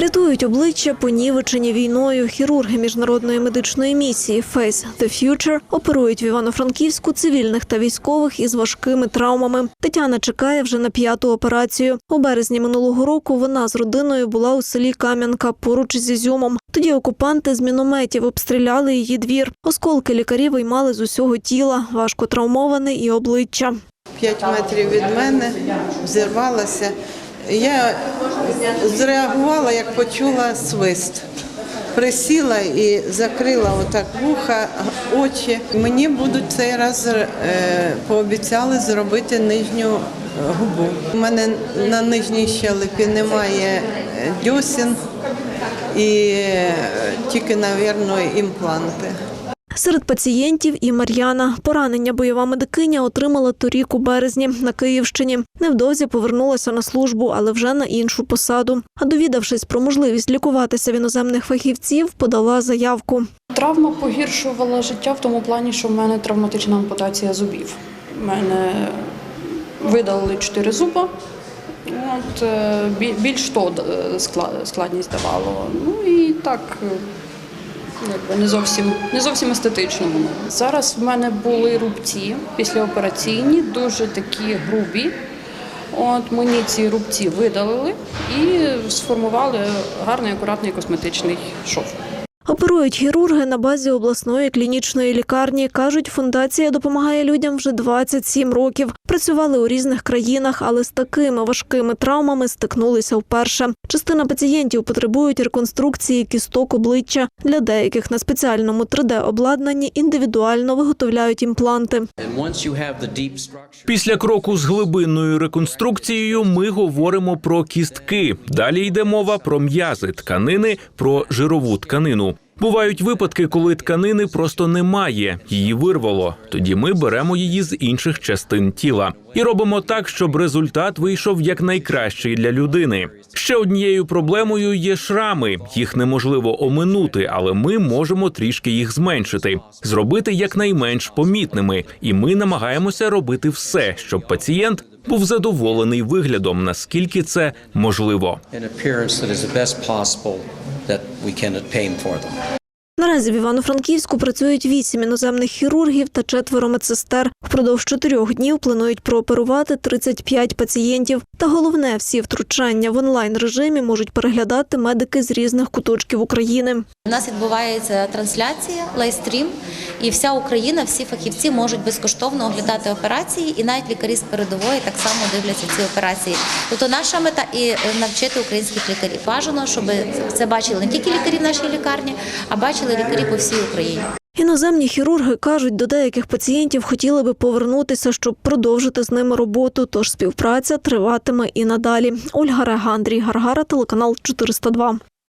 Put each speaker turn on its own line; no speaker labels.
Рятують обличчя, понівечені війною. Хірурги міжнародної медичної місії Face the Future оперують в Івано-Франківську цивільних та військових із важкими травмами. Тетяна чекає вже на п'яту операцію. У березні минулого року вона з родиною була у селі Кам'янка поруч із Ізюмом. Тоді окупанти з мінометів обстріляли її двір. Осколки лікарі виймали з усього тіла, важко травмований і обличчя.
П'ять метрів від мене зірвалася. Я зреагувала, як почула свист. Присіла і закрила отак вуха, очі. Мені будуть цей раз е, пообіцяли зробити нижню е, губу. У мене на нижній щелепі немає е, дьосін і е, тільки, мабуть, імпланти.
Серед пацієнтів і Мар'яна. Поранення бойова медикиня отримала торік у березні на Київщині. Невдовзі повернулася на службу, але вже на іншу посаду. А довідавшись про можливість лікуватися в іноземних фахівців, подала заявку.
Травма погіршувала життя в тому плані, що в мене травматична ампутація зубів. У мене видалили чотири зуба. От, е, більш то е, складність давало. Ну і так не зовсім, не зовсім естетичному. Зараз в мене були рубці післяопераційні, дуже такі грубі. От мені ці рубці видалили і сформували гарний акуратний косметичний шов.
Оперують хірурги на базі обласної клінічної лікарні. Кажуть, фундація допомагає людям вже 27 років. Працювали у різних країнах, але з такими важкими травмами стикнулися вперше. Частина пацієнтів потребують реконструкції кісток обличчя. Для деяких на спеціальному 3D-обладнанні індивідуально виготовляють імпланти.
Після кроку з глибинною реконструкцією ми говоримо про кістки. Далі йде мова про м'язи, тканини, про жирову тканину. Бувають випадки, коли тканини просто немає, її вирвало. Тоді ми беремо її з інших частин тіла і робимо так, щоб результат вийшов якнайкращий для людини. Ще однією проблемою є шрами. Їх неможливо оминути, але ми можемо трішки їх зменшити, зробити якнайменш помітними. І ми намагаємося робити все, щоб пацієнт був задоволений виглядом, наскільки це можливо.
Наразі в Івано-Франківську працюють вісім іноземних хірургів та четверо медсестер. Впродовж чотирьох днів планують прооперувати 35 пацієнтів. Та головне, всі втручання в онлайн режимі можуть переглядати медики з різних куточків України.
У нас відбувається трансляція, лайстрім, і вся Україна, всі фахівці можуть безкоштовно оглядати операції, і навіть лікарі з передової так само дивляться ці операції. Тобто наша мета і е, навчити українських лікарів. Бажано, щоб це бачили не тільки лікарі в нашій лікарні, а бачили лікарі по всій Україні.
Іноземні хірурги кажуть, до деяких пацієнтів хотіли би повернутися, щоб продовжити з ними роботу. Тож співпраця триватиме і надалі. Ольга Рега, Андрій Гаргара, телеканал 402.